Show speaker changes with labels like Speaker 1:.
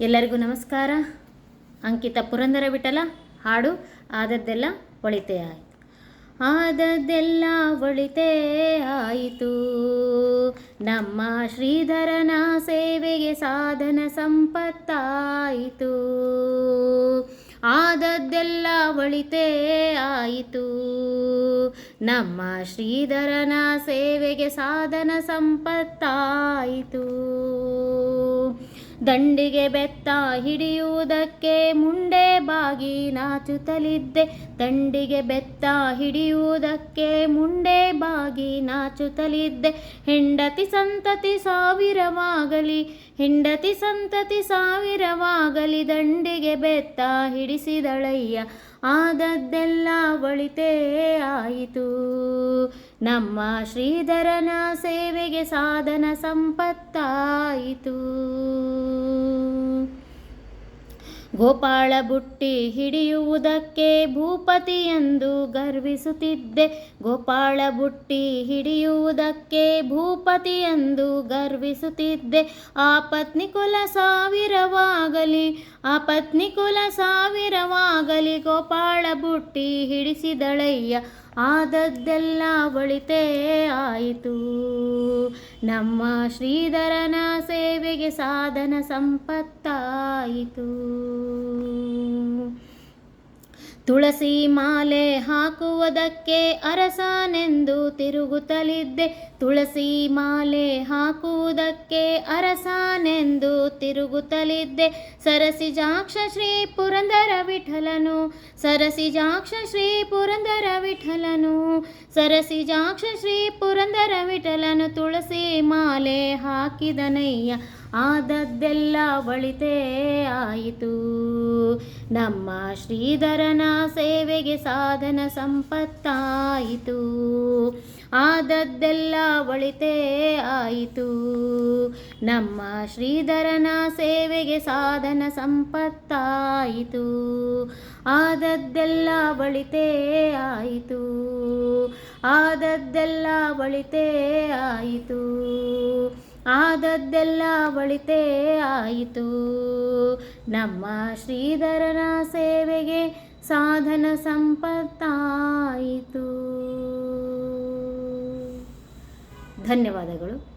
Speaker 1: ಎಲ್ಲರಿಗೂ ನಮಸ್ಕಾರ. ಅಂಕಿತ ಪುರಂದರ ವಿಠಲ, ಹಾಡು ಆದದ್ದೆಲ್ಲ ಒಳಿತೆ ಆಯಿತು. ಆದದ್ದೆಲ್ಲ ಒಳಿತೇ ಆಯಿತು. ನಮ್ಮ ಶ್ರೀಧರನ ಸೇವೆಗೆ ಸಾಧನ ಸಂಪತ್ತಾಯಿತು. ಆದದ್ದೆಲ್ಲ ಒಳಿತೇ ಆಯಿತು. ನಮ್ಮ ಶ್ರೀಧರನ ಸೇವೆಗೆ ಸಾಧನ ಸಂಪತ್ತಾಯಿತು. ದಂಡಿಗೆ ಬೆತ್ತ ಹಿಡಿಯುವುದಕ್ಕೆ ಮುಂಡೆ ಬಾಗಿ ನಾಚುತ್ತಲಿದ್ದೆ. ದಂಡಿಗೆ ಬೆತ್ತ ಹಿಡಿಯುವುದಕ್ಕೆ ಮುಂಡೆ ಬಾಗಿ ನಾಚುತ್ತಲಿದ್ದೆ. ಹೆಂಡತಿ ಸಂತತಿ ಸಾವಿರವಾಗಲಿ, ಹೆಂಡತಿ ಸಂತತಿ ಸಾವಿರವಾಗಲಿ ದಂಡಿಗೆ ಬೆತ್ತ ಹಿಡಿಸಿದಳಯ್ಯ. ಆದದ್ದೆಲ್ಲ ಒಳಿತೇ ಆಯಿತು. ನಮ್ಮ ಶ್ರೀಧರನ ಸೇವೆಗೆ ಸಾಧನ ಸಂಪತ್ತಾಯಿತು. ಗೋಪಾಳ ಬುಟ್ಟಿ ಹಿಡಿಯುವುದಕ್ಕೆ ಭೂಪತಿ ಎಂದು ಗರ್ವಿಸುತ್ತಿದ್ದೆ. ಗೋಪಾಳ ಬುಟ್ಟಿ ಹಿಡಿಯುವುದಕ್ಕೆ ಭೂಪತಿ ಎಂದು ಗರ್ವಿಸುತ್ತಿದ್ದೆ. ಆ ಪತ್ನಿ ಕುಲ ಸಾವಿರವಾಗಲಿ, ಆ ಪತ್ನಿ ಕುಲ ಸಾವಿರವಾಗಲಿ ಗೋಪಾಳ ಬುಟ್ಟಿ ಹಿಡಿಸಿದಳಯ್ಯ. ಆದದ್ದೆಲ್ಲ ಒಳಿತೇ ಆಯಿತು. ನಮ್ಮ ಶ್ರೀಧರನ ಸೇವೆಗೆ ಸಾಧನ ಸಂಪತ್ತಾಯಿತು. ತುಳಸಿ ಮಾಲೆ ಹಾಕುವುದಕ್ಕೆ ಅರಸನೆಂದು ತಿರುಗುತ್ತಲಿದ್ದೆ. ತುಳಸಿ ಮಾಲೆ ಹಾಕುವುದಕ್ಕೆ ಅರಸನೆಂದು ತಿರುಗುತ್ತಲಿದ್ದೆ. ಸರಸಿಜಾಕ್ಷ ಶ್ರೀ ಪುರಂದರ ವಿಠಲನು ಸರಸಿಜಾಕ್ಷ ಶ್ರೀ ಪುರಂದರ ವಿಠಲನು ಸರಸಿಜಾಕ್ಷ ಶ್ರೀ ಪುರಂದರ ವಿಠಲನು, ತುಳಸಿ ಮಾಲೆ ಹಾಕಿದನಯ್ಯ. ಆದದ್ದೆಲ್ಲ ಒಳಿತೇ ಆಯಿತು. ನಮ್ಮ ಶ್ರೀಧರನ ಸೇವೆಗೆ ಸಾಧನ ಸಂಪತ್ತಾಯಿತು. ಆದದ್ದೆಲ್ಲ ಒಳಿತೇ ಆಯಿತು. ನಮ್ಮ ಶ್ರೀಧರನ ಸೇವೆಗೆ ಸಾಧನ ಸಂಪತ್ತಾಯಿತು. ಆದದ್ದೆಲ್ಲ ಒಳಿತೇ ಆಯಿತು. ಆದದ್ದೆಲ್ಲ ಒಳಿತೇ ಆಯಿತು. ಆದದ್ದೆಲ್ಲ ಒಳಿತೇ ಆಯಿತು. ನಮ್ಮ ಶ್ರೀಧರನ ಸೇವೆಗೆ ಸಾಧನ ಸಂಪತ್ತಾಯಿತು. ಧನ್ಯವಾದಗಳು.